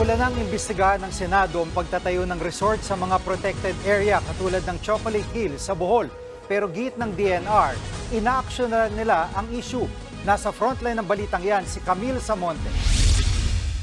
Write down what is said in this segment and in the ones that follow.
Sinimula nang imbestigahan ng Senado ang pagtatayo ng resort sa mga protected area katulad ng Chocolate Hill sa Bohol. Pero git ng DNR, inaaksyon na nila ang issue. Nasa frontline ng balitang yan si Camille Samonte.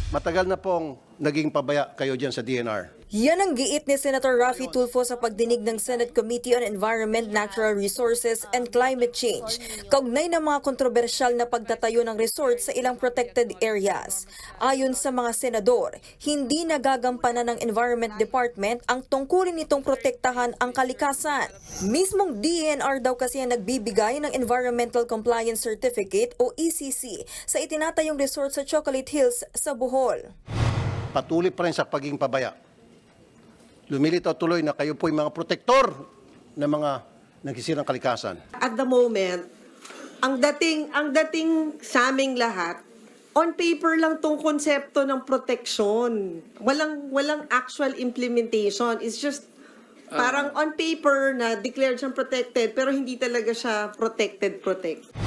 Matagal na pong naging pabaya kayo dyan sa DNR. Yan ang giit ni Senator Raffy Tulfo sa pagdinig ng Senate Committee on Environment, Natural Resources and Climate Change. Kaugnay ng mga kontrobersyal na pagtatayo ng resort sa ilang protected areas. Ayon sa mga senador, hindi nagagampanan ng Environment Department ang tungkulin nitong protektahan ang kalikasan. Mismong DNR daw kasi ang nagbibigay ng Environmental Compliance Certificate o ECC sa itinatayong resort sa Chocolate Hills sa Bohol. Patuloy pa rin sa pagiging pabaya. Lumilitaw tuloy na kayo po yung mga protektor ng mga nagsisirang kalikasan. at the moment, ang dating ang dating sa aming lahat, on paper lang tong konsepto ng protection. Walang walang actual implementation. It's just parang on paper na declared siyang protected pero hindi talaga siya protected protect.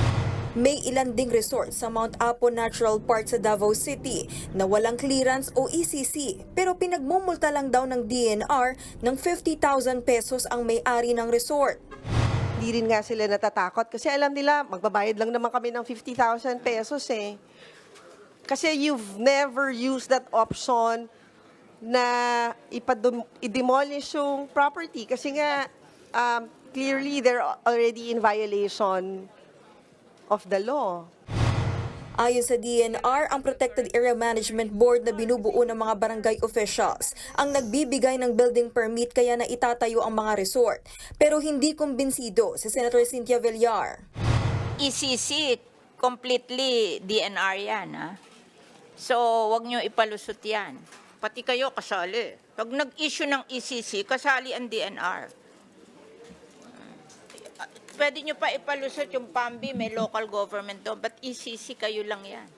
May ilan ding resort sa Mount Apo Natural Park sa Davao City na walang clearance o ECC pero pinagmumulta lang daw ng DNR ng 50,000 pesos ang may-ari ng resort. Hindi rin nga sila natatakot kasi alam nila magbabayad lang naman kami ng 50,000 pesos eh. Kasi you've never used that option na i-demolish yung property kasi nga um, clearly they're already in violation of the law. Ayon sa DNR, ang Protected Area Management Board na binubuo ng mga barangay officials ang nagbibigay ng building permit kaya na itatayo ang mga resort. Pero hindi kumbinsido si Senator Cynthia Villar. ECC, completely DNR yan, ha? So, wag nyo ipalusot yan. Pati kayo kasali. Pag nag-issue ng ECC, kasali ang DNR. Pwede nyo pa ipalusot yung PAMBI, may local government doon, but ECC kayo lang yan.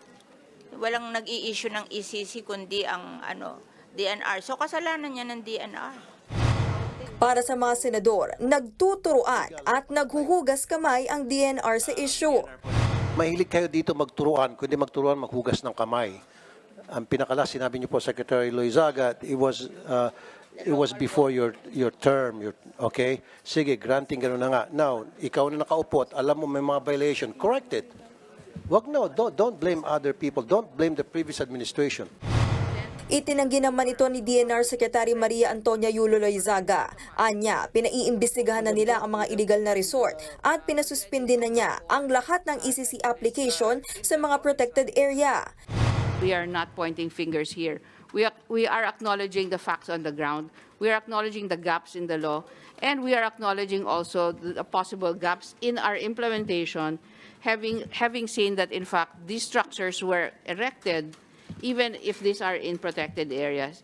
Walang nag-i-issue ng ECC kundi ang ano, DNR. So, kasalanan yan ng DNR. Para sa mga senador, nagtuturuan at naghuhugas kamay ang DNR sa issue. Mahilig kayo dito magturuan, kundi magturuan maghugas ng kamay. Ang pinakala, sinabi niyo po, Secretary Loizaga, it was, uh, it was before your your term, your, okay? Sige, granting gano'n na nga. Now, ikaw na nakaupo at alam mo may mga violation, correct it. Wag no, don't, don't blame other people. Don't blame the previous administration. Itinanggi naman ito ni DNR Secretary Maria Antonia Yulo Loizaga. Anya, pinaiimbestigahan na nila ang mga illegal na resort at pinasuspindi na niya ang lahat ng ECC application sa mga protected area. We are not pointing fingers here. We are, we are acknowledging the facts on the ground. We are acknowledging the gaps in the law. And we are acknowledging also the possible gaps in our implementation, having, having seen that, in fact, these structures were erected even if these are in protected areas.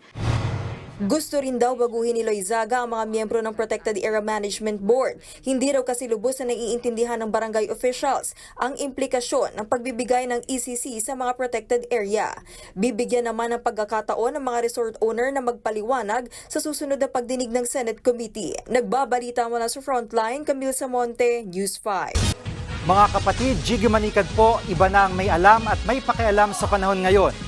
Gusto rin daw baguhin ni Loizaga ang mga miyembro ng Protected Area Management Board. Hindi raw kasi lubos na naiintindihan ng barangay officials ang implikasyon ng pagbibigay ng ECC sa mga protected area. Bibigyan naman ng pagkakataon ng mga resort owner na magpaliwanag sa susunod na pagdinig ng Senate Committee. Nagbabalita mula sa Frontline, Camille Samonte, News 5. Mga kapatid, Jiggy Manikad po, iba na ang may alam at may pakialam sa panahon ngayon.